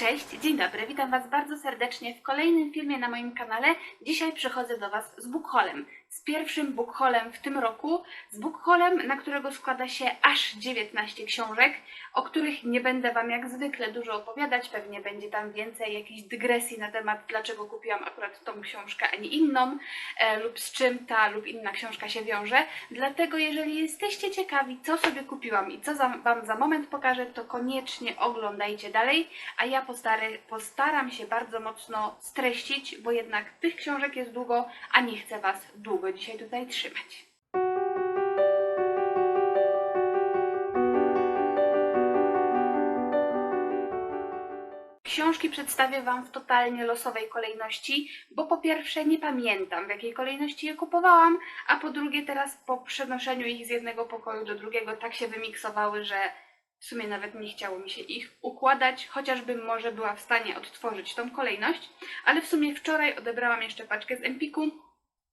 Cześć, dzień dobry, witam Was bardzo serdecznie w kolejnym filmie na moim kanale. Dzisiaj przychodzę do Was z bookholem, z pierwszym bookholem w tym roku, z bookholem, na którego składa się aż 19 książek, o których nie będę Wam jak zwykle dużo opowiadać, pewnie będzie tam więcej jakichś dygresji na temat, dlaczego kupiłam akurat tą książkę, a nie inną, e, lub z czym ta lub inna książka się wiąże. Dlatego jeżeli jesteście ciekawi, co sobie kupiłam i co za, Wam za moment pokażę, to koniecznie oglądajcie dalej, a ja postary, postaram się bardzo mocno streścić, bo jednak tych książek jest długo, a nie chcę Was długo dzisiaj tutaj trzymać. Książki przedstawię Wam w totalnie losowej kolejności, bo po pierwsze nie pamiętam w jakiej kolejności je kupowałam, a po drugie teraz po przenoszeniu ich z jednego pokoju do drugiego tak się wymiksowały, że w sumie nawet nie chciało mi się ich układać, chociażbym może była w stanie odtworzyć tą kolejność, ale w sumie wczoraj odebrałam jeszcze paczkę z Empiku,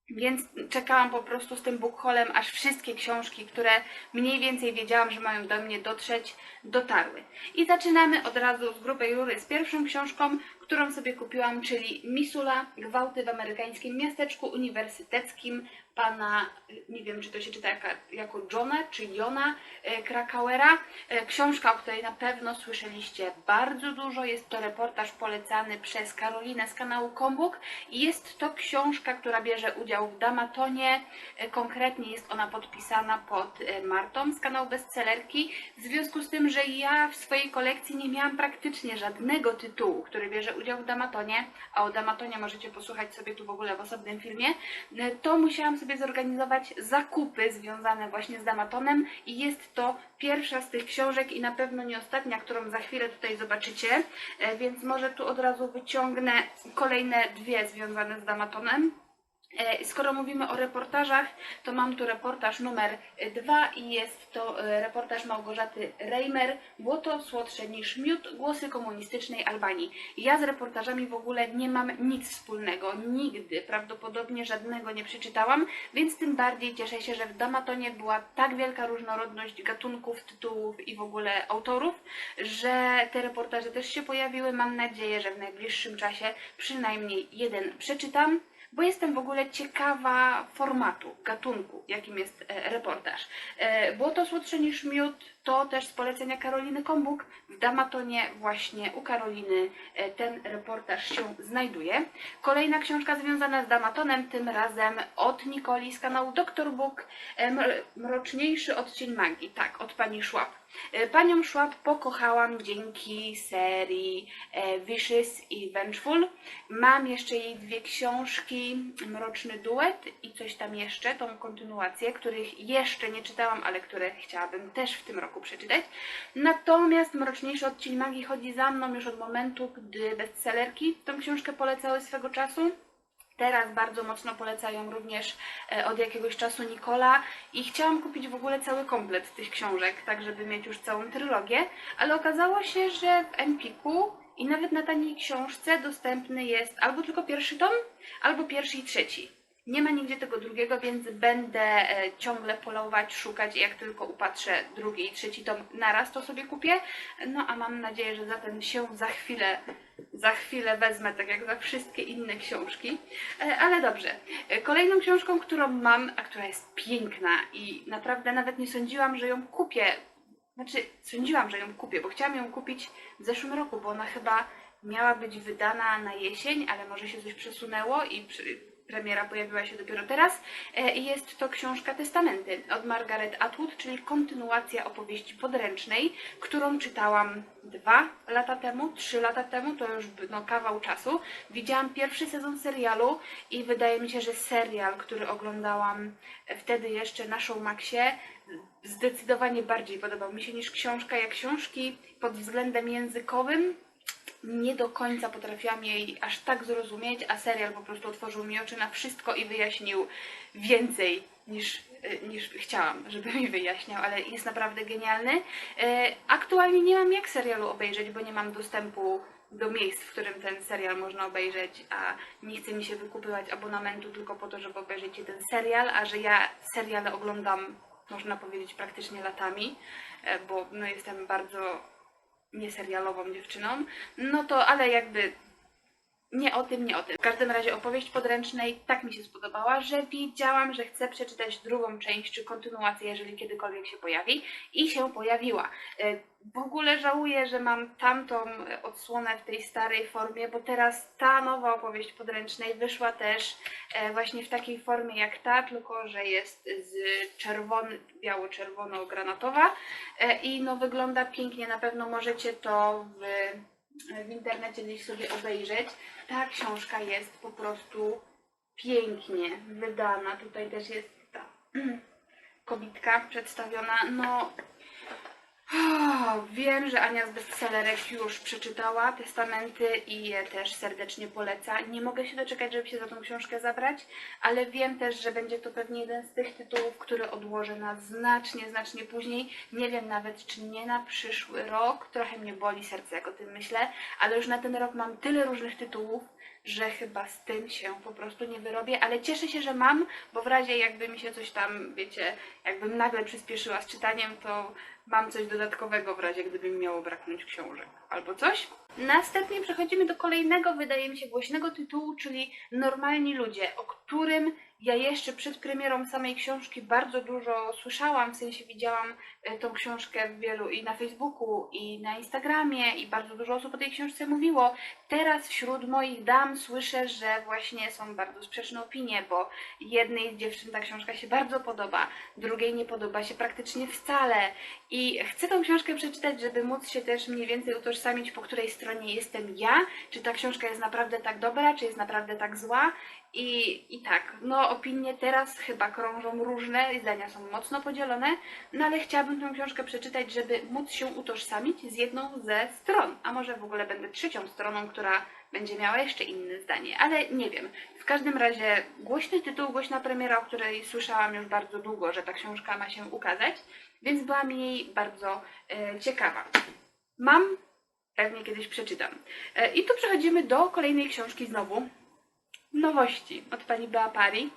więc czekałam po prostu z tym bookholem, aż wszystkie książki, które mniej więcej wiedziałam, że mają do mnie dotrzeć, dotarły. I zaczynamy od razu z grubej rury z pierwszą książką, którą sobie kupiłam, czyli Misula, Gwałty w amerykańskim miasteczku uniwersyteckim pana, nie wiem czy to się czyta jako Johna czy Jona e, Krakauera. E, Książka, o której na pewno słyszeliście bardzo dużo. Jest to reportaż polecany przez Karolinę z kanału Kombuk. Jest to książka, która bierze udział w Damatonie. E, Konkretnie jest ona podpisana pod Martą z kanału Bestsellerki. W związku z tym, że ja w swojej kolekcji nie miałam praktycznie żadnego tytułu, który bierze udział w Damatonie, a o Damatonie możecie posłuchać sobie tu w ogóle w osobnym filmie, to musiałam sobie zorganizować zakupy związane właśnie z Damatonem i jest to pierwsza z tych książek i na pewno nie ostatnia, którą za chwilę tutaj zobaczycie, e, więc może tu od razu wyciągnę kolejne dwie związane z Damatonem. E, Skoro mówimy o reportażach, to mam tu reportaż numer dwa i jest to e, reportaż Małgorzaty Reimer Błoto słodsze niż miód, głosy komunistycznej Albanii. Ja z reportażami w ogóle nie mam nic wspólnego, nigdy prawdopodobnie żadnego nie przeczytałam, więc tym bardziej cieszę się, że w Damatonie była tak wielka różnorodność gatunków, tytułów i w ogóle autorów, że te reportaże też się pojawiły. Mam nadzieję, że w najbliższym czasie przynajmniej jeden przeczytam bo jestem w ogóle ciekawa formatu, gatunku, jakim jest e, reportaż. E, było to słodsze niż miód, to też z polecenia Karoliny Kombuk. W Damatonie właśnie u Karoliny e, ten reportaż się znajduje. Kolejna książka związana z Damatonem, tym razem od Nikoli z kanału Dr. Book, mr- Mroczniejszy odcień magii, tak, od pani Szłap. E, Panią Szłap pokochałam dzięki serii e, Vicious i Vengeful. Mam jeszcze jej dwie książki, Mroczny Duet i coś tam jeszcze, tą kontynuację, których jeszcze nie czytałam, ale które chciałabym też w tym roku przeczytać. Natomiast Mroczniejszy odcień magii chodzi za mną już od momentu, gdy bestsellerki tą książkę polecały swego czasu. Teraz bardzo mocno polecają również e, od jakiegoś czasu Nikola i chciałam kupić w ogóle cały komplet tych książek, tak żeby mieć już całą trylogię, ale okazało się, że w Empiku i nawet na taniej książce dostępny jest albo tylko pierwszy tom, albo pierwszy i trzeci. Nie ma nigdzie tego drugiego, więc będę e, ciągle polować, szukać i jak tylko upatrzę drugi i trzeci tom naraz, to sobie kupię. No a mam nadzieję, że za ten się za chwilę, za chwilę wezmę, tak jak za wszystkie inne książki. E, Ale dobrze. E, Kolejną książką, którą mam, a która jest piękna i naprawdę nawet nie sądziłam, że ją kupię. Znaczy, sądziłam, że ją kupię, bo chciałam ją kupić w zeszłym roku, bo ona chyba miała być wydana na jesień, ale może się coś przesunęło i przy, premiera pojawiła się dopiero teraz. E, i Jest to książka Testamenty od Margaret Atwood, czyli kontynuacja opowieści podręcznej, którą czytałam dwa lata temu, trzy lata temu, to już no, kawał czasu. Widziałam pierwszy sezon serialu i wydaje mi się, że serial, który oglądałam wtedy jeszcze na Showmaxie, zdecydowanie bardziej podobał mi się niż książka. Jak książki pod względem językowym nie do końca potrafiłam jej aż tak zrozumieć, a serial po prostu otworzył mi oczy na wszystko i wyjaśnił więcej niż, e, niż chciałam, żeby mi wyjaśniał, ale jest naprawdę genialny. E, Aktualnie nie mam jak serialu obejrzeć, bo nie mam dostępu do miejsc, w którym ten serial można obejrzeć, a nie chce mi się wykupywać abonamentu tylko po to, żeby obejrzeć ten serial, a że ja seriale oglądam, można powiedzieć, praktycznie latami, e, bo no, jestem bardzo nieserialową dziewczyną, no to ale jakby nie o tym, nie o tym. W każdym razie opowieść podręcznej tak mi się spodobała, że wiedziałam, że chcę przeczytać drugą część czy kontynuację, jeżeli kiedykolwiek się pojawi i się pojawiła. E, W ogóle żałuję, że mam tamtą odsłonę w tej starej formie, bo teraz ta nowa opowieść podręcznej wyszła też e, właśnie w takiej formie jak ta, tylko że jest z czerwony, biało-czerwono-granatowa e, i no wygląda pięknie, na pewno możecie to w w internecie gdzieś sobie obejrzeć. Ta książka jest po prostu pięknie wydana. Tutaj też jest ta kobitka przedstawiona. No, wiem, że Ania z bestsellerek już przeczytała Testamenty i je też serdecznie poleca. Nie mogę się doczekać, żeby się za tą książkę zabrać, ale wiem też, że będzie to pewnie jeden z tych tytułów, który odłożę na znacznie, znacznie później. Nie wiem nawet, czy nie na przyszły rok. Trochę mnie boli serce, jak o tym myślę, ale już na ten rok mam tyle różnych tytułów, że chyba z tym się po prostu nie wyrobię, ale cieszę się, że mam, bo w razie jakby mi się coś tam, wiecie, jakbym nagle przyspieszyła z czytaniem, to mam coś dodatkowego w razie, gdyby mi miało braknąć książek albo coś. Następnie przechodzimy do kolejnego, wydaje mi się, głośnego tytułu, czyli Normalni Ludzie, o którym ja jeszcze przed premierą samej książki bardzo dużo słyszałam, w sensie widziałam e, tą książkę w wielu i na Facebooku, i na Instagramie, i bardzo dużo osób o tej książce mówiło. Teraz wśród moich dam słyszę, że właśnie są bardzo sprzeczne opinie, bo jednej dziewczyn ta książka się bardzo podoba, drugiej nie podoba się praktycznie wcale. I chcę tą książkę przeczytać, żeby móc się też mniej więcej utożsamić, po której stronie jestem ja, czy ta książka jest naprawdę tak dobra, czy jest naprawdę tak zła. I, I tak, no opinie teraz chyba krążą różne, zdania są mocno podzielone, no ale chciałabym tę książkę przeczytać, żeby móc się utożsamić z jedną ze stron, a może w ogóle będę trzecią stroną, która będzie miała jeszcze inne zdanie, ale nie wiem. W każdym razie głośny tytuł, głośna premiera, o której słyszałam już bardzo długo, że ta książka ma się ukazać, więc byłam jej bardzo e, ciekawa. Mam, pewnie kiedyś przeczytam. E, I tu przechodzimy do kolejnej książki znowu. Nowości od pani Bea Pari.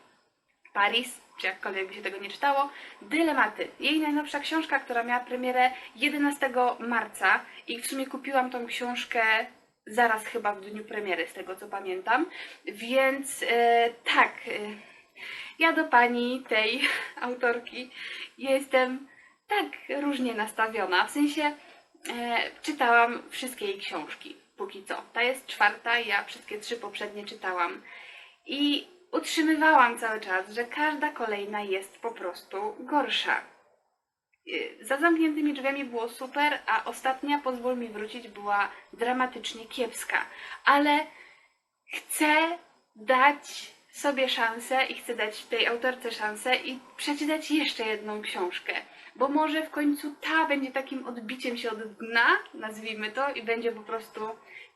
Paris, czy jakkolwiek by się tego nie czytało. Dylematy. Jej najnowsza książka, która miała premierę 11 marca i w sumie kupiłam tą książkę zaraz chyba w dniu premiery, z tego co pamiętam. Więc e, tak, e, ja do pani tej autorki jestem tak różnie nastawiona. W sensie e, czytałam wszystkie jej książki póki co. Ta jest czwarta, ja wszystkie trzy poprzednie czytałam. I utrzymywałam cały czas, że każda kolejna jest po prostu gorsza. Y, Za zamkniętymi drzwiami było super, a ostatnia, pozwól mi wrócić, była dramatycznie kiepska. Ale chcę dać sobie szansę i chcę dać tej autorce szansę i przeczytać jeszcze jedną książkę. Bo może w końcu ta będzie takim odbiciem się od dna, nazwijmy to, i będzie po prostu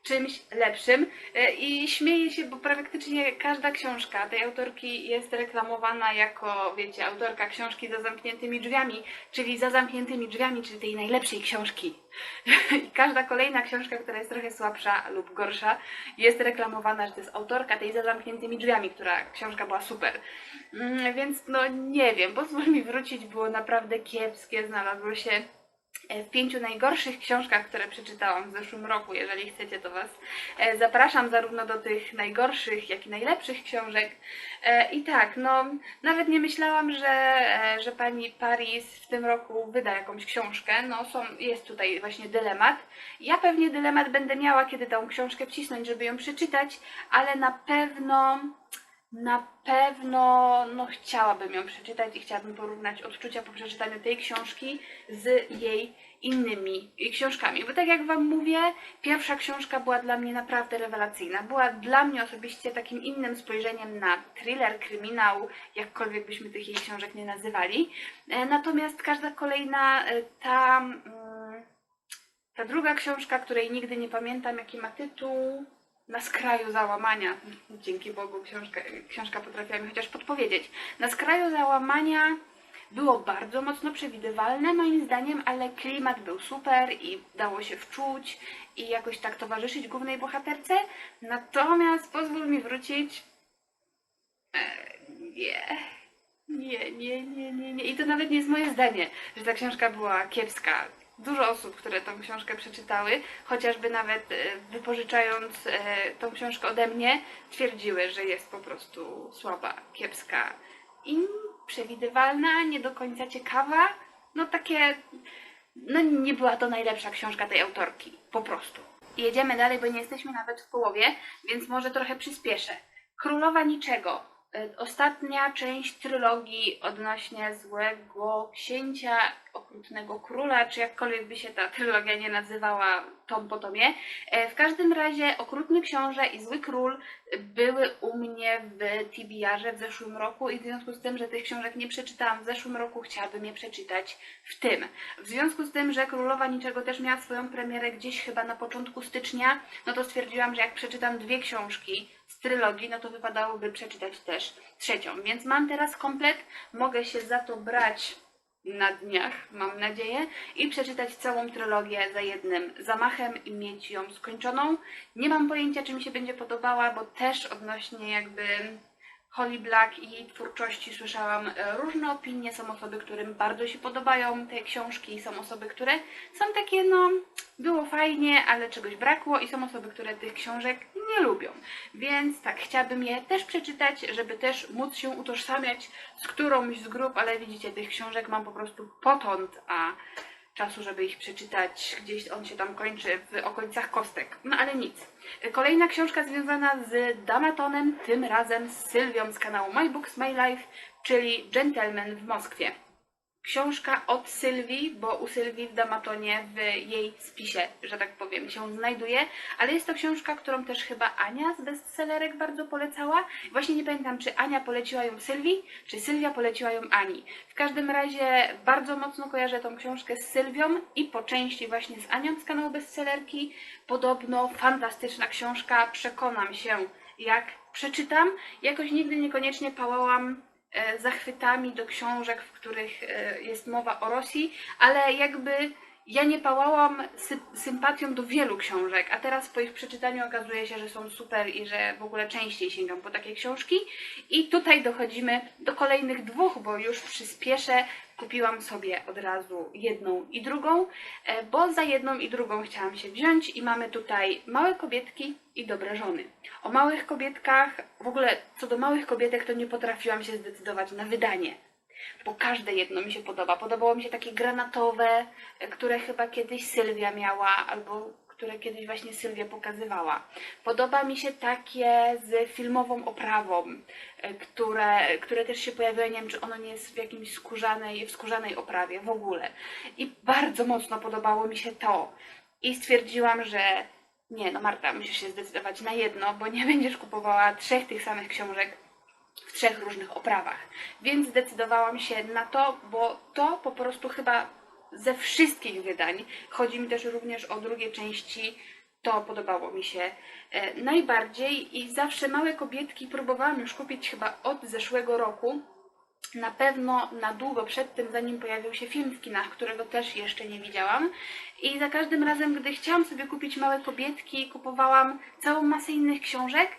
czymś lepszym. E, I śmieję się, bo praktycznie każda książka tej autorki jest reklamowana jako, wiecie, autorka książki za zamkniętymi drzwiami, czyli za zamkniętymi drzwiami, czyli tej najlepszej książki. I każda kolejna książka, która jest trochę słabsza lub gorsza, jest reklamowana, że to jest autorka tej za zamkniętymi drzwiami, która książka była super. Mm, Więc no nie wiem, pozwól mi wrócić, było naprawdę kiepskie, znalazło się w pięciu najgorszych książkach, które przeczytałam w zeszłym roku. Jeżeli chcecie, to Was e, zapraszam zarówno do tych najgorszych, jak i najlepszych książek. E, I tak, no, nawet nie myślałam, że, e, że pani Paris w tym roku wyda jakąś książkę. No, są, jest tutaj właśnie dylemat. Ja pewnie dylemat będę miała, kiedy tą książkę wcisnąć, żeby ją przeczytać, ale na pewno. Na pewno no, chciałabym ją przeczytać i chciałabym porównać odczucia po przeczytaniu tej książki z jej innymi książkami. Bo tak jak Wam mówię, pierwsza książka była dla mnie naprawdę rewelacyjna. Była dla mnie osobiście takim innym spojrzeniem na thriller, kryminał, jakkolwiek byśmy tych jej książek nie nazywali. E, Natomiast każda kolejna e, ta. mm, Ta druga książka, której nigdy nie pamiętam, jaki ma tytuł, na skraju załamania. Dzięki Bogu książka, książka potrafiła mi chociaż podpowiedzieć. Na skraju załamania było bardzo mocno przewidywalne moim zdaniem, ale klimat był super i dało się wczuć i jakoś tak towarzyszyć głównej bohaterce. Natomiast pozwól mi wrócić. E, nie. Nie, nie, nie, nie, nie. I to nawet nie jest moje zdanie, że ta książka była kiepska. Dużo osób, które tą książkę przeczytały, chociażby nawet e, wypożyczając e, tą książkę ode mnie, twierdziły, że jest po prostu słaba, kiepska i przewidywalna, nie do końca ciekawa. No takie, no nie była to najlepsza książka tej autorki, po prostu. Jedziemy dalej, bo nie jesteśmy nawet w połowie, więc może trochę przyspieszę. Królowa Niczego. E, Ostatnia część trylogii odnośnie złego księcia, okrutnego króla, czy jakkolwiek by się ta trylogia nie nazywała tom po tomie. E, W każdym razie Okrutny Książę i Zły Król były u mnie w TBR-ze w zeszłym roku i w związku z tym, że tych książek nie przeczytałam w zeszłym roku, chciałabym je przeczytać w tym. W związku z tym, że Królowa Niczego też miała swoją premierę gdzieś chyba na początku stycznia, no to stwierdziłam, że jak przeczytam dwie książki z trylogii, no to wypadałoby przeczytać też trzecią. Więc mam teraz komplet, mogę się za to brać na dniach, mam nadzieję, i przeczytać całą trylogię za jednym zamachem i mieć ją skończoną. Nie mam pojęcia, czy mi się będzie podobała, bo też odnośnie jakby Holly Black i jej twórczości słyszałam e, różne opinie. Są osoby, którym bardzo się podobają te książki, są osoby, które są takie, no, było fajnie, ale czegoś brakło, i są osoby, które tych książek nie lubią. Więc tak, chciałabym je też przeczytać, żeby też móc się utożsamiać z którąś z grup, ale widzicie, tych książek mam po prostu potąd, a czasu, żeby ich przeczytać, gdzieś on się tam kończy w okolicach kostek. No ale nic. Kolejna książka związana z Damatonem, tym razem z Sylwią z kanału My Books, My Life, czyli Gentleman w Moskwie. Książka od Sylwii, bo u Sylwii w Damatonie w jej spisie, że tak powiem, się znajduje, ale jest to książka, którą też chyba Ania z bestsellerek bardzo polecała. Właśnie nie pamiętam, czy Ania poleciła ją Sylwii, czy Sylwia poleciła ją Ani. W każdym razie bardzo mocno kojarzę tą książkę z Sylwią i po części właśnie z Anią z kanału bestsellerki. Podobno fantastyczna książka, przekonam się jak przeczytam. Jakoś nigdy niekoniecznie pałałam zachwytami do książek, w których e, jest mowa o Rosji, ale jakby ja nie pałałam sy sympatią do wielu książek, a teraz po ich przeczytaniu okazuje się, że są super i że w ogóle częściej sięgam po takie książki. I tutaj dochodzimy do kolejnych dwóch, bo już przyspieszę. Kupiłam sobie od razu jedną i drugą, e, bo za jedną i drugą chciałam się wziąć i mamy tutaj małe kobietki i dobre żony. O małych kobietkach, w ogóle co do małych kobietek, to nie potrafiłam się zdecydować na wydanie bo każde jedno mi się podoba. Podobało mi się takie granatowe, które chyba kiedyś Sylwia miała, albo które kiedyś właśnie Sylwia pokazywała. Podoba mi się takie z filmową oprawą, e, które, które też się pojawiają, nie wiem, czy ono nie jest w jakimś skórzanej, w skórzanej oprawie w ogóle. I bardzo mocno podobało mi się to. I stwierdziłam, że nie, no Marta, musisz się zdecydować na jedno, bo nie będziesz kupowała trzech tych samych książek w trzech różnych oprawach. Więc zdecydowałam się na to, bo to po prostu chyba ze wszystkich wydań, chodzi mi też również o drugie części, to podobało mi się e, najbardziej i zawsze małe kobietki próbowałam już kupić chyba od zeszłego roku. Na pewno na długo przed tym, zanim pojawił się film w kinach, którego też jeszcze nie widziałam. I za każdym razem, gdy chciałam sobie kupić małe kobietki, kupowałam całą masę innych książek,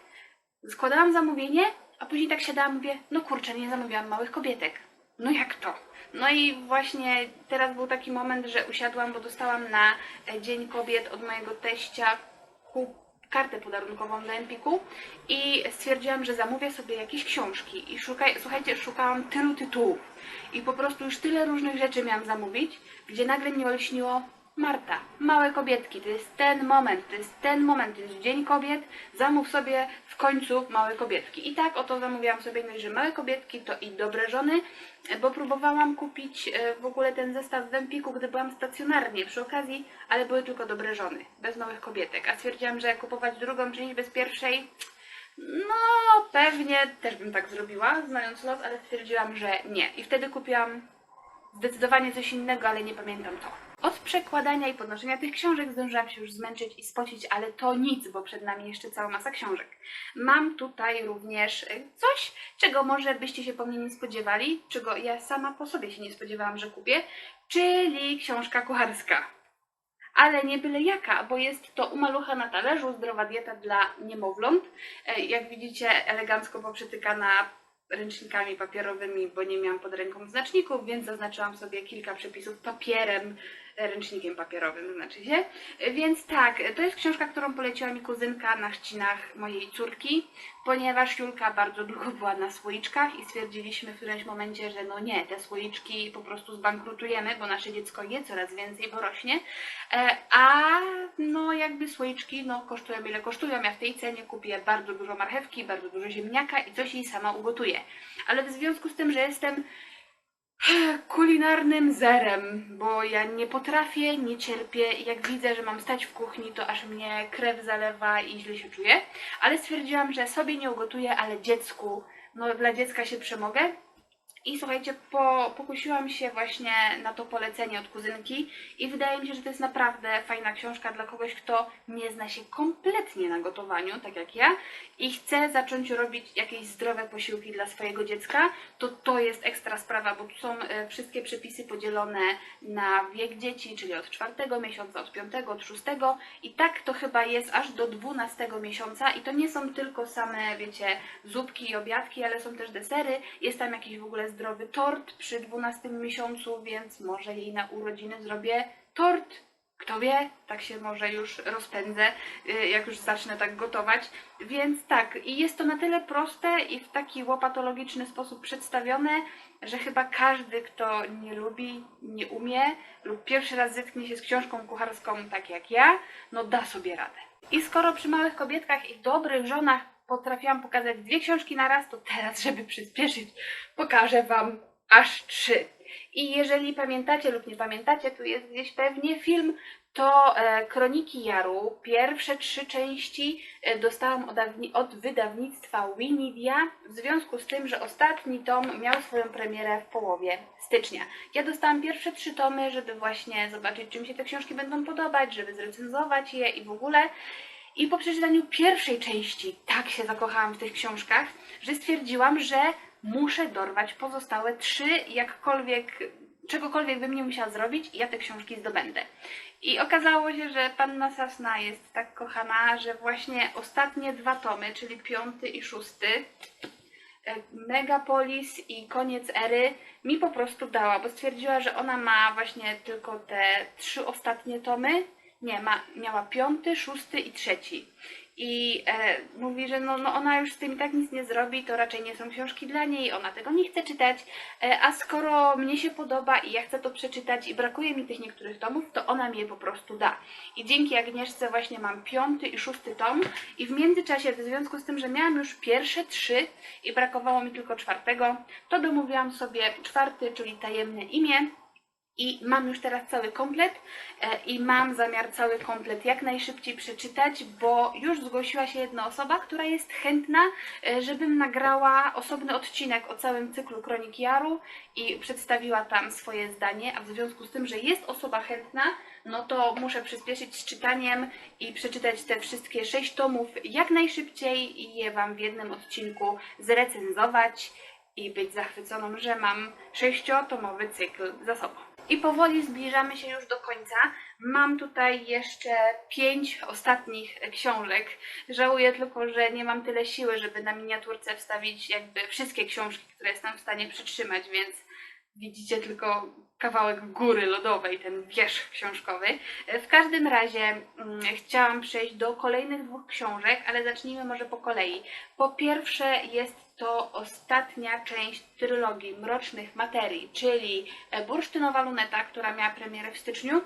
składałam zamówienie, a później tak siadałam, mówię, no kurczę, nie zamówiłam małych kobietek. No jak to? No i właśnie teraz był taki moment, że usiadłam, bo dostałam na e, Dzień Kobiet od mojego teścia kartę podarunkową do Empiku i stwierdziłam, że zamówię sobie jakieś książki i szukaj, słuchajcie, szukałam tylu tytułów i po prostu już tyle różnych rzeczy miałam zamówić, gdzie nagle mi olśniło Marta, małe kobietki, to jest ten moment, to jest ten moment, to jest Dzień Kobiet, zamów sobie w końcu małe kobietki. I tak oto zamówiłam sobie, no że małe kobietki to i dobre żony, bo próbowałam kupić e, w ogóle ten zestaw w Empiku, gdy byłam stacjonarnie przy okazji, ale były tylko dobre żony, bez małych kobietek. A stwierdziłam, że kupować drugą część bez pierwszej, no pewnie też bym tak zrobiła, znając los, ale stwierdziłam, że nie. I wtedy kupiłam zdecydowanie coś innego, ale nie pamiętam co. Od przekładania i podnoszenia tych książek zdążyłam się już zmęczyć i spocić, ale to nic, bo przed nami jeszcze cała masa książek. Mam tutaj również y, coś, czego może byście się po mnie nie spodziewali, czego ja sama po sobie się nie spodziewałam, że kupię, czyli książka kucharska. Ale nie byle jaka, bo jest to umalucha na talerzu, zdrowa dieta dla niemowląt. E, Jak widzicie, elegancko poprzytykana ręcznikami papierowymi, bo nie miałam pod ręką znaczników, więc zaznaczyłam sobie kilka przepisów papierem ręcznikiem papierowym, znaczy się. Więc tak, to jest książka, którą poleciła mi kuzynka na chrzcinach mojej córki, ponieważ Julka bardzo długo była na słoiczkach i stwierdziliśmy w którymś momencie, że no nie, te słoiczki po prostu zbankrutujemy, bo nasze dziecko je coraz więcej, bo rośnie. E, A no jakby słoiczki no kosztują ile kosztują. Ja w tej cenie kupię bardzo dużo marchewki, bardzo dużo ziemniaka i coś jej sama ugotuję. Ale w związku z tym, że jestem kulinarnym zerem, bo ja nie potrafię, nie cierpię jak widzę, że mam stać w kuchni, to aż mnie krew zalewa i źle się czuję. Ale stwierdziłam, że sobie nie ugotuję, ale dziecku, no dla dziecka się przemogę. I słuchajcie, po, pokusiłam się właśnie na to polecenie od kuzynki i wydaje mi się, że to jest naprawdę fajna książka dla kogoś, kto nie zna się kompletnie na gotowaniu, tak jak ja, i chce zacząć robić jakieś zdrowe posiłki dla swojego dziecka, to to jest ekstra sprawa, bo tu są e, wszystkie przepisy podzielone na wiek dzieci, czyli od czwartego miesiąca, od piątego, od szóstego i tak to chyba jest aż do dwunastego miesiąca i to nie są tylko same, wiecie, zupki i obiadki, ale są też desery, jest tam jakiś w ogóle zdrowy tort przy 12 miesiącu, więc może jej na urodziny zrobię tort. Kto wie, tak się może już rozpędzę, y, jak już zacznę tak gotować. Więc tak, i jest to na tyle proste i w taki łopatologiczny sposób przedstawione, że chyba każdy, kto nie lubi, nie umie lub pierwszy raz zetknie się z książką kucharską tak jak ja, no da sobie radę. I skoro przy małych kobietkach i dobrych żonach potrafiłam pokazać dwie książki na raz, to teraz, żeby przyspieszyć, pokażę Wam aż trzy. I jeżeli pamiętacie lub nie pamiętacie, tu jest gdzieś pewnie film, to e, Kroniki Jaru, pierwsze trzy części e, dostałam od, od wydawnictwa Winidia w związku z tym, że ostatni tom miał swoją premierę w połowie stycznia. Ja dostałam pierwsze trzy tomy, żeby właśnie zobaczyć, czy mi się te książki będą podobać, żeby zrecenzować je i w ogóle. I po przeczytaniu pierwszej części tak się zakochałam w tych książkach, że stwierdziłam, że muszę dorwać pozostałe trzy, jakkolwiek, czegokolwiek bym nie musiała zrobić, ja te książki zdobędę. I okazało się, że panna Sasna jest tak kochana, że właśnie ostatnie dwa tomy, czyli piąty i szósty, e, Megapolis i koniec ery mi po prostu dała, bo stwierdziła, że ona ma właśnie tylko te trzy ostatnie tomy. Nie, ma, miała piąty, szósty i trzeci. I e, mówi, że no, no ona już z tym i tak nic nie zrobi, to raczej nie są książki dla niej, ona tego nie chce czytać, e, a skoro mnie się podoba i ja chcę to przeczytać i brakuje mi tych niektórych tomów, to ona mi je po prostu da. I dzięki Agnieszce właśnie mam piąty i szósty tom i w międzyczasie, w związku z tym, że miałam już pierwsze trzy i brakowało mi tylko czwartego, to domówiłam sobie czwarty, czyli tajemne imię. I mam już teraz cały komplet e, i mam zamiar cały komplet jak najszybciej przeczytać, bo już zgłosiła się jedna osoba, która jest chętna, e, żebym nagrała osobny odcinek o całym cyklu Kronik Jaru i przedstawiła tam swoje zdanie, a w związku z tym, że jest osoba chętna, no to muszę przyspieszyć z czytaniem i przeczytać te wszystkie sześć tomów jak najszybciej i je Wam w jednym odcinku zrecenzować i być zachwyconą, że mam sześciotomowy cykl za sobą. I powoli zbliżamy się już do końca. Mam tutaj jeszcze pięć ostatnich książek. Żałuję tylko, że nie mam tyle siły, żeby na miniaturce wstawić jakby wszystkie książki, które jestem w stanie przytrzymać, więc widzicie tylko kawałek góry lodowej, ten wierzch książkowy. W każdym razie mm, chciałam przejść do kolejnych dwóch książek, ale zacznijmy może po kolei. Po pierwsze jest to ostatnia część trylogii Mrocznych Materii, czyli e, Bursztynowa Luneta, która miała premierę w styczniu.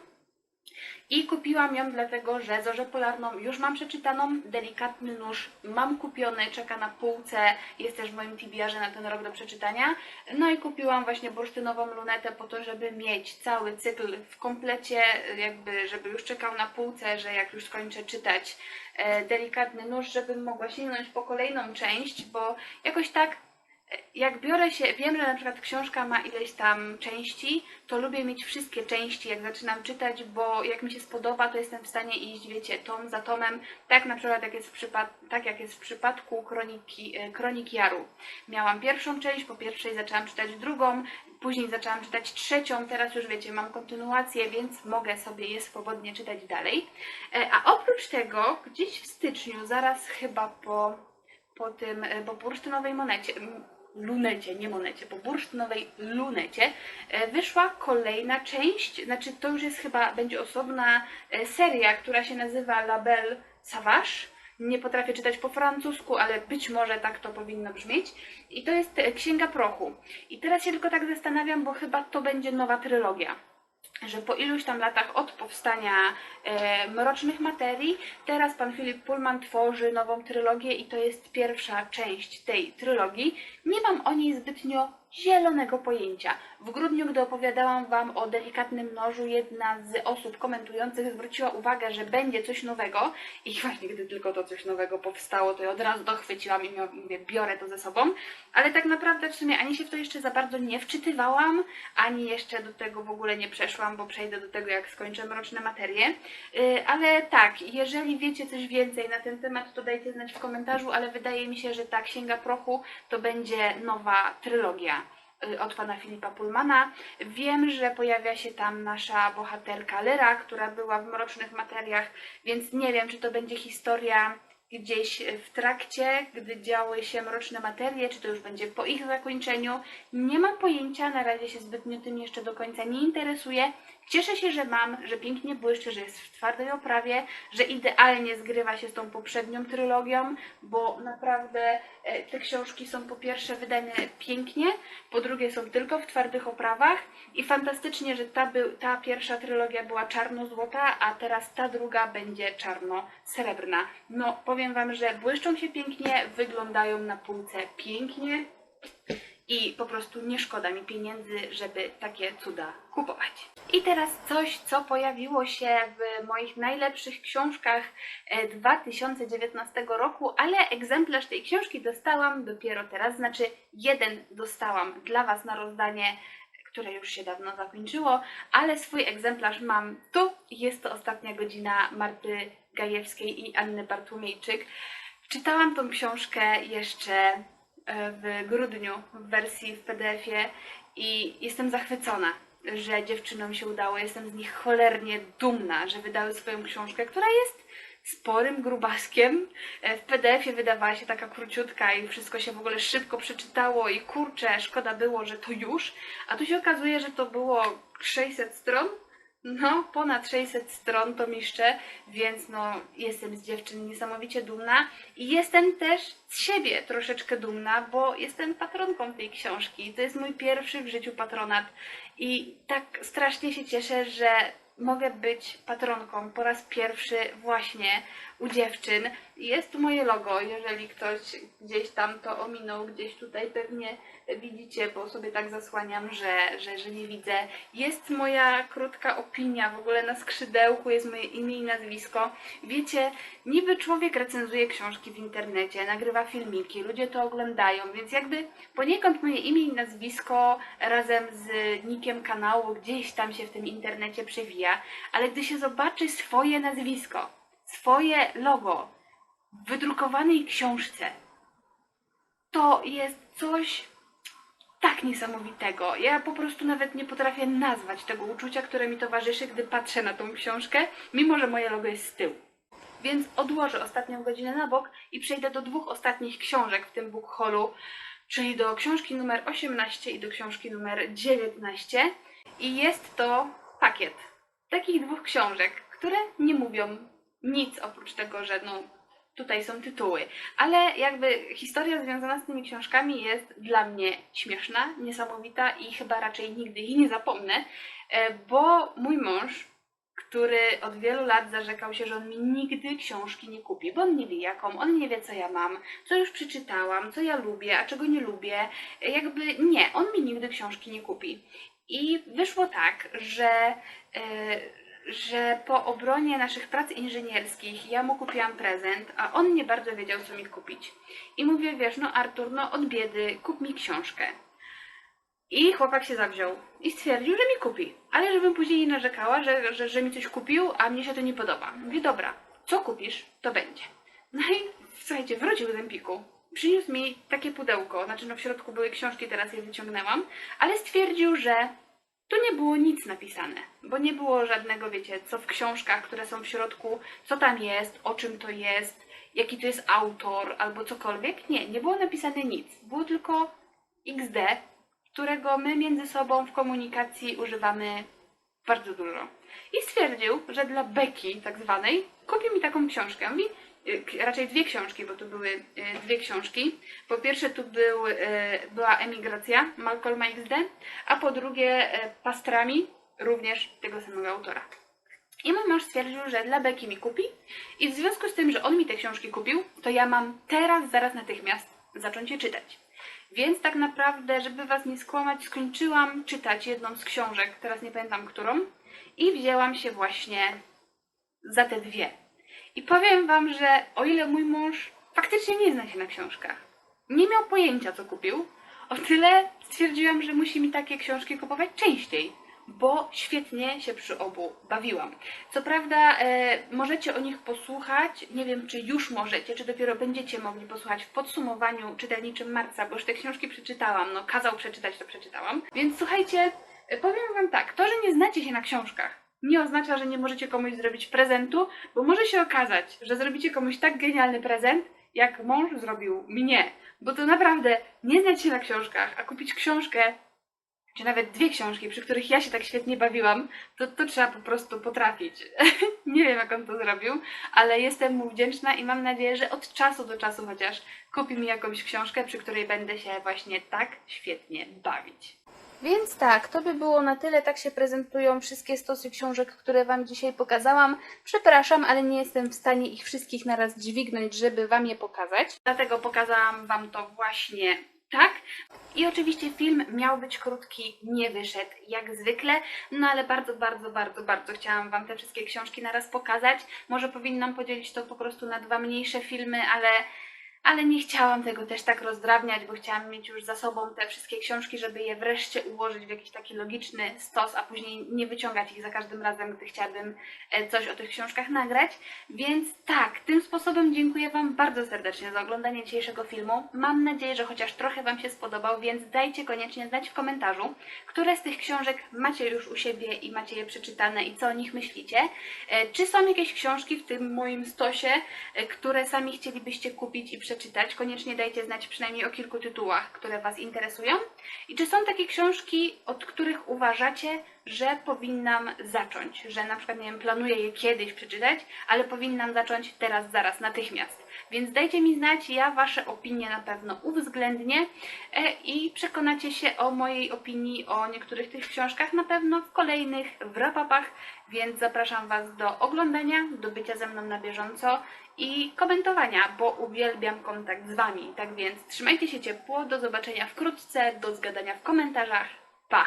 I kupiłam ją dlatego, że Zorzę Polarną już mam przeczytaną, delikatny nóż mam kupiony, czeka na półce, jest też w moim TBR-ze na ten rok do przeczytania. No i kupiłam właśnie bursztynową lunetę po to, żeby mieć cały cykl w komplecie, jakby żeby już czekał na półce, że jak już skończę czytać e, delikatny nóż, żebym mogła sięgnąć po kolejną część, bo jakoś tak jak biorę się, wiem, że na przykład książka ma ileś tam części, to lubię mieć wszystkie części, jak zaczynam czytać, bo jak mi się spodoba, to jestem w stanie iść, wiecie, tom za tomem, tak na przykład jak jest w, przypad- tak jak jest w przypadku Kroniki, e, Kronik Jaru. Miałam pierwszą część, po pierwszej zaczęłam czytać drugą, później zaczęłam czytać trzecią, teraz już wiecie, mam kontynuację, więc mogę sobie je swobodnie czytać dalej. E, A oprócz tego, gdzieś w styczniu, zaraz chyba po, po tym, e, po bursztynowej monecie, lunecie, nie monecie, po bursztynowej lunecie e, wyszła kolejna część, znaczy to już jest chyba, będzie osobna e, seria, która się nazywa Label Savage. Nie potrafię czytać po francusku, ale być może tak to powinno brzmieć. I to jest e, Księga Prochu. I teraz się tylko tak zastanawiam, bo chyba to będzie nowa trylogia że po iluś tam latach od powstania e, Mrocznych Materii, teraz pan Filip Pullman tworzy nową trylogię i to jest pierwsza część tej trylogii. Nie mam o niej zbytnio zielonego pojęcia. W grudniu, gdy opowiadałam Wam o delikatnym nożu, jedna z osób komentujących zwróciła uwagę, że będzie coś nowego i właśnie gdy tylko to coś nowego powstało, to ja od razu dochwyciłam i mówię, biorę to ze sobą, ale tak naprawdę w sumie ani się w to jeszcze za bardzo nie wczytywałam, ani jeszcze do tego w ogóle nie przeszłam, bo przejdę do tego jak skończę Mroczne Materie. Yy, ale tak, jeżeli wiecie coś więcej na ten temat, to dajcie znać w komentarzu, ale wydaje mi się, że ta Księga Prochu to będzie nowa trylogia y, od pana Filipa Pullmana. Wiem, że pojawia się tam nasza bohaterka Lyra, która była w Mrocznych Materiach, więc nie wiem, czy to będzie historia gdzieś w trakcie, gdy działy się Mroczne Materie, czy to już będzie po ich zakończeniu. Nie mam pojęcia, na razie się zbytnio tym jeszcze do końca nie interesuję. Cieszę się, że mam, że pięknie błyszczy, że jest w twardej oprawie, że idealnie zgrywa się z tą poprzednią trylogią, bo naprawdę e, te książki są po pierwsze wydane pięknie, po drugie są tylko w twardych oprawach i fantastycznie, że ta, był, ta pierwsza trylogia była czarno-złota, a teraz ta druga będzie czarno-srebrna. No, powiem Wam, że błyszczą się pięknie, wyglądają na półce pięknie i po prostu nie szkoda mi pieniędzy, żeby takie cuda kupować. I teraz coś, co pojawiło się w moich najlepszych książkach e, 2019 roku, ale egzemplarz tej książki dostałam dopiero teraz, znaczy jeden dostałam dla Was na rozdanie, które już się dawno zakończyło, ale swój egzemplarz mam tu. Jest to ostatnia godzina Marty Gajewskiej i Anny Bartłomiejczyk. Czytałam tą książkę jeszcze e, w grudniu w wersji w PDF-ie i jestem zachwycona, że dziewczynom się udało. Jestem z nich cholernie dumna, że wydały swoją książkę, która jest sporym grubaskiem. E, W PDF-ie wydawała się taka króciutka i wszystko się w ogóle szybko przeczytało i kurczę, szkoda było, że to już. A tu się okazuje, że to było 600 stron. No, ponad 600 stron to miszczę, więc no, jestem z dziewczyn niesamowicie dumna i jestem też z siebie troszeczkę dumna, bo jestem patronką tej książki. To jest mój pierwszy w życiu patronat i tak strasznie się cieszę, że mogę być patronką po raz pierwszy właśnie u dziewczyn. Jest moje logo, jeżeli ktoś gdzieś tam to ominął, gdzieś tutaj pewnie widzicie, bo sobie tak zasłaniam, że, że, że nie widzę. Jest moja krótka opinia, w ogóle na skrzydełku jest moje imię i nazwisko. Wiecie, niby człowiek recenzuje książki w internecie, nagrywa filmiki, ludzie to oglądają, więc jakby poniekąd moje imię i nazwisko razem z nikiem kanału gdzieś tam się w tym internecie przewija, ale gdy się zobaczy swoje nazwisko, swoje logo w wydrukowanej książce, to jest coś tak niesamowitego. Ja po prostu nawet nie potrafię nazwać tego uczucia, które mi towarzyszy, gdy patrzę na tą książkę, mimo że moje logo jest z tyłu. Więc odłożę ostatnią godzinę na bok i przejdę do dwóch ostatnich książek w tym book czyli do książki numer 18 i do książki numer 19. I jest to pakiet takich dwóch książek, które nie mówią nic oprócz tego, że no tutaj są tytuły. Ale jakby historia związana z tymi książkami jest dla mnie śmieszna, niesamowita i chyba raczej nigdy jej nie zapomnę, e, bo mój mąż, który od wielu lat zarzekał się, że on mi nigdy książki nie kupi, bo on nie wie jaką, on nie wie co ja mam, co już przeczytałam, co ja lubię, a czego nie lubię. Jakby nie, on mi nigdy książki nie kupi. I wyszło tak, że e, że po obronie naszych prac inżynierskich ja mu kupiłam prezent, a on nie bardzo wiedział, co mi kupić. I mówię, wiesz, no Artur, no od biedy, kup mi książkę. I chłopak się zawziął i stwierdził, że mi kupi, ale żebym później nie narzekała, że, że, że mi coś kupił, a mnie się to nie podoba. Mówię, dobra, co kupisz, to będzie. No i słuchajcie, wrócił z Empiku. Przyniósł mi takie pudełko, znaczy no w środku były książki, teraz je wyciągnęłam, ale stwierdził, że tu nie było nic napisane, bo nie było żadnego, wiecie, co w książkach, które są w środku, co tam jest, o czym to jest, jaki to jest autor albo cokolwiek. Nie, nie było napisane nic. Było tylko XD, którego my między sobą w komunikacji używamy bardzo dużo. I stwierdził, że dla Beki, tak zwanej, kupi mi taką książkę. Mówi, raczej dwie książki, bo tu były y, dwie książki. Po pierwsze tu był, y, była Emigracja Malcolma XD, a po drugie y, Pastrami, również tego samego autora. I mój mąż stwierdził, że dla Beki mi kupi i w związku z tym, że on mi te książki kupił, to ja mam teraz, zaraz natychmiast zacząć je czytać. Więc tak naprawdę, żeby was nie skłamać, skończyłam czytać jedną z książek, teraz nie pamiętam którą, i wzięłam się właśnie za te dwie. I powiem wam, że o ile mój mąż faktycznie nie zna się na książkach, nie miał pojęcia co kupił, o tyle stwierdziłam, że musi mi takie książki kupować częściej, bo świetnie się przy obu bawiłam. Co prawda e, możecie o nich posłuchać, nie wiem czy już możecie, czy dopiero będziecie mogli posłuchać w podsumowaniu czytelniczym marca, bo już te książki przeczytałam, no kazał przeczytać, to przeczytałam. Więc słuchajcie, e, powiem wam tak, to, że nie znacie się na książkach, nie oznacza, że nie możecie komuś zrobić prezentu, bo może się okazać, że zrobicie komuś tak genialny prezent, jak mąż zrobił mnie. Bo to naprawdę nie znać się na książkach, a kupić książkę, czy nawet dwie książki, przy których ja się tak świetnie bawiłam, to, to trzeba po prostu potrafić. nie wiem, jak on to zrobił, ale jestem mu wdzięczna i mam nadzieję, że od czasu do czasu chociaż kupi mi jakąś książkę, przy której będę się właśnie tak świetnie bawić. Więc tak, to by było na tyle. Tak się prezentują wszystkie stosy książek, które Wam dzisiaj pokazałam. Przepraszam, ale nie jestem w stanie ich wszystkich naraz dźwignąć, żeby Wam je pokazać. Dlatego pokazałam Wam to właśnie tak. I oczywiście film miał być krótki, nie wyszedł jak zwykle, no ale bardzo, bardzo, bardzo, bardzo chciałam Wam te wszystkie książki naraz pokazać. Może powinnam podzielić to po prostu na dwa mniejsze filmy, ale ale nie chciałam tego też tak rozdrabniać, bo chciałam mieć już za sobą te wszystkie książki, żeby je wreszcie ułożyć w jakiś taki logiczny stos, a później nie wyciągać ich za każdym razem, gdy chciałabym e, coś o tych książkach nagrać. Więc tak, tym sposobem dziękuję Wam bardzo serdecznie za oglądanie dzisiejszego filmu. Mam nadzieję, że chociaż trochę Wam się spodobał, więc dajcie koniecznie znać w komentarzu, które z tych książek macie już u siebie i macie je przeczytane i co o nich myślicie. E, Czy są jakieś książki w tym moim stosie, e, które sami chcielibyście kupić i przeczytać? Koniecznie dajcie znać przynajmniej o kilku tytułach, które Was interesują. I czy są takie książki, od których uważacie, że powinnam zacząć? Że na przykład, nie wiem, planuję je kiedyś przeczytać, ale powinnam zacząć teraz, zaraz, natychmiast. Więc dajcie mi znać, ja Wasze opinie na pewno uwzględnię e, i przekonacie się o mojej opinii o niektórych tych książkach na pewno w kolejnych wrap-upach, więc zapraszam Was do oglądania, do bycia ze mną na bieżąco i komentowania, bo uwielbiam kontakt z Wami. Tak więc trzymajcie się ciepło, do zobaczenia wkrótce, do zgadania w komentarzach. Pa!